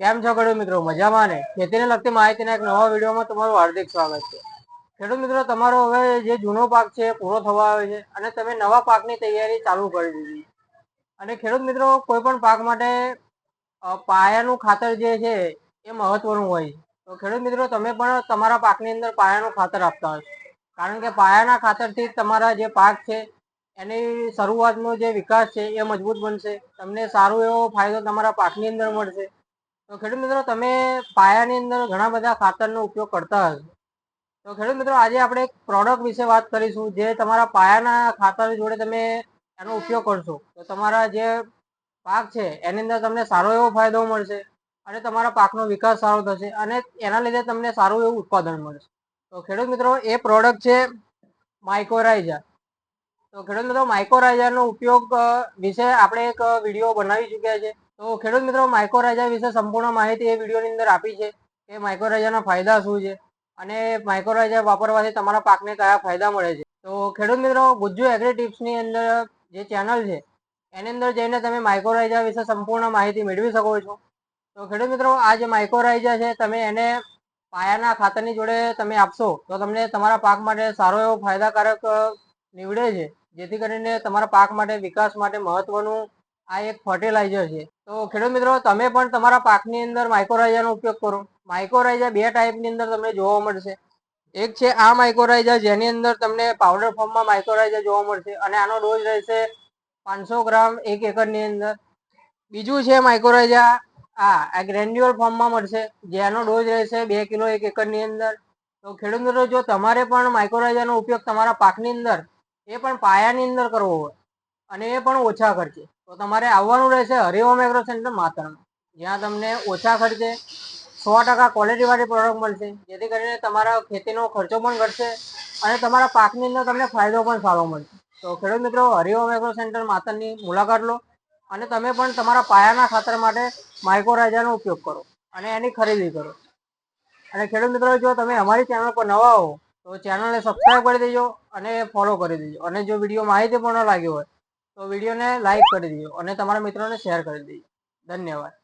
કેમ છો ખેડૂત મિત્રો? મજામાં ને? ખેતીને લગતી માહિતીના એક નવા વિડીયોમાં તમારું હાર્દિક સ્વાગત છે. ખેડૂત મિત્રો, તમારો હવે જે જૂનો પાક છે, પૂરો થવા આવ્યો છે અને તમે નવા પાકની તૈયારી ચાલુ કરી દીધી. અને ખેડૂત મિત્રો કોઈ પણ પાક માટે પાયાનું ખાતર જે છે, એ મહત્વનું હોય તો ખેડૂત મિત્રો, તમે પણ તમારા પાકની અંદર પાયાનું ખાતર આપતા હશો. કારણ કે પાયાના ખાતરથી તમારા જે પાક છે, એની શરૂઆતનો જે વિકાસ છે, એ મજબૂત બનશે. તમને સારો એવો ફાયદો તમારા પાકની અંદર મળશે. તો ખેડૂત મિત્રો, તમે પાયાની અંદર ઘણા બધા ખાતરનો ઉપયોગ કરતા હશો. તો ખેડૂત મિત્રો, આજે આપણે એક પ્રોડક્ટ વિશે વાત કરીશું, જે તમારા પાયાના ખાતર જોડે તમે એનો ઉપયોગ કરશો. તો તમારા જે પાક છે, એની અંદર તમને સારો એવો ફાયદો મળશે અને તમારા પાકનો વિકાસ સારો થશે અને એના લીધે તમને સારું એવું ઉત્પાદન મળશે. તો ખેડૂત મિત્રો, એ પ્રોડક્ટ છે માઇકોરાઇઝા તો ખેડૂત મિત્રો માઇકોરાઇઝાનો ઉપયોગ વિશે આપણે એક વીડિયો બનાવી ચૂક્યા છે. તો ખેડૂત મિત્રો માઇક્રોરાજા વિશે સંપૂર્ણ માહિતી એ વિડીયોની અંદર આપી છે કે માઇક્રોરાજાના ફાયદા શું છે અને માઇક્રોરાજા વાપરવાથી તમારા પાકને કયા ફાયદા મળે છે. તો ખેડૂત મિત્રો, ગુજ્જુ એગ્રી ટિપ્સની અંદર જે ચેનલ છે, એની અંદર જઈને તમે માઇક્રોરાઇઝર વિશે સંપૂર્ણ માહિતી મેળવી શકો છો. તો ખેડૂત મિત્રો, આ જે માઇક્રોરાઇઝર છે, તમે એને પાયાના ખાતરની જોડે તમે આપશો, તો તમને તમારા પાક માટે સારો એવો ફાયદાકારક નીવડે છે. જેથી કરીને તમારા પાક માટે વિકાસ માટે મહત્વનું આ એક ફર્ટિલાઇઝર છે. તો ખેડૂત મિત્રો, તમે પણ તમારા પાકની અંદર માઇક્રોરાઇઝાનો ઉપયોગ કરો. માઇક્રોરાઇઝા બે ટાઈપની અંદર તમને જોવા મળશે. એક છે આ માઇક્રોરાઇઝા જેની અંદર તમને પાવડર ફોર્મમાં માઇક્રોરાઇઝા જોવા મળશે અને આનો ડોઝ રહેશે પાંચસો ગ્રામ એક એકરની અંદર. બીજું છે માઇક્રોરાઇઝા આ ગ્રેન્યુઅલ ફોર્મમાં મળશે જેનો ડોઝ રહેશે બે કિલો એક એકરની અંદર. તો ખેડૂત મિત્રો, જો તમારે પણ માઇક્રોરાઇઝાનો ઉપયોગ તમારા પાકની અંદર, એ પણ પાયાની અંદર કરવો હોય અને એ પણ ઓછા ખર્ચે. તો તમારે આવવાનું રહેશે હરિઓમ એગ્રો સેન્ટર માતરમાં જ્યાં તમને ઓછા ખર્ચે સો ટકા ક્વોલિટીવાળી પ્રોડક્ટ મળશે. જેથી કરીને તમારા ખેતીનો ખર્ચો પણ ઘટશે અને તમારા પાકની અંદર તમને ફાયદો પણ સારો મળશે. તો ખેડૂત મિત્રો હરિઓમ એગ્રો સેન્ટર માતરની મુલાકાત લો અને તમે પણ તમારા પાયાના ખાતર માટે માઇક્રોરાઇઝાનો ઉપયોગ કરો અને એની ખરીદી કરો. અને ખેડૂત મિત્રો, જો તમે અમારી ચેનલ પર નવા હો, તો ચેનલને સબસ્ક્રાઈબ કરી દેજો અને ફોલો કરી દેજો. અને જો વીડિયો માહિતીપૂર્ણ લાગ્યો હોય તો વિડીયોને લાઈક કરી દેજો અને તમારા મિત્રોને શેર કરી દેજો. ધન્યવાદ.